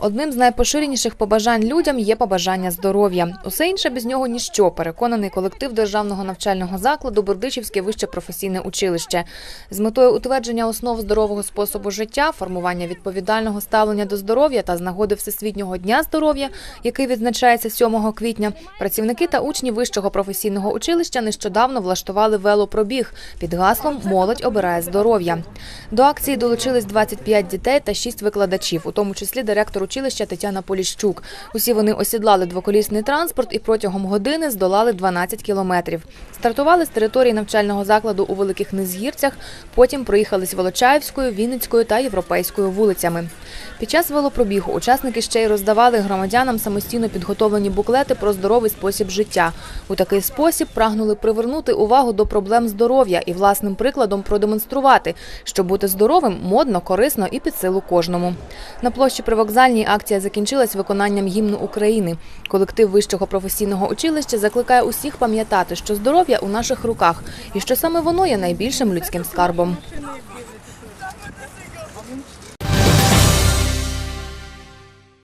Одним з найпоширеніших побажань людям є побажання здоров'я. Усе інше без нього ніщо. Переконаний колектив державного навчального закладу Бердичівське вище професійне училище. З метою утвердження основ здорового способу життя, формування відповідального ставлення до здоров'я та з нагоди Всесвітнього дня здоров'я, який відзначається 7 квітня, працівники та учні вищого професійного училища нещодавно влаштували велопробіг під гаслом Молодь обирає здоров'я. До акції долучились 25 дітей та 6 викладачів, у тому числі директор училища Тетяна Поліщук. Усі вони осідлали двоколісний транспорт і протягом години здолали 12 кілометрів. Стартували з території навчального закладу у Великих Низгірцях, потім проїхались Волочаївською, Вінницькою та Європейською вулицями. Під час велопробігу учасники ще й роздавали громадянам самостійно підготовлені буклети про здоровий спосіб життя. У такий спосіб прагнули привернути увагу до проблем здоров'я і власним прикладом продемонструвати, що бути здоровим модно, корисно і під силу кожному. На площі привокзальній акція закінчилась виконанням гімну України. Колектив вищого професійного училища закликає усіх пам'ятати, що здоров'я у наших руках і що саме воно є найбільшим людським скарбом.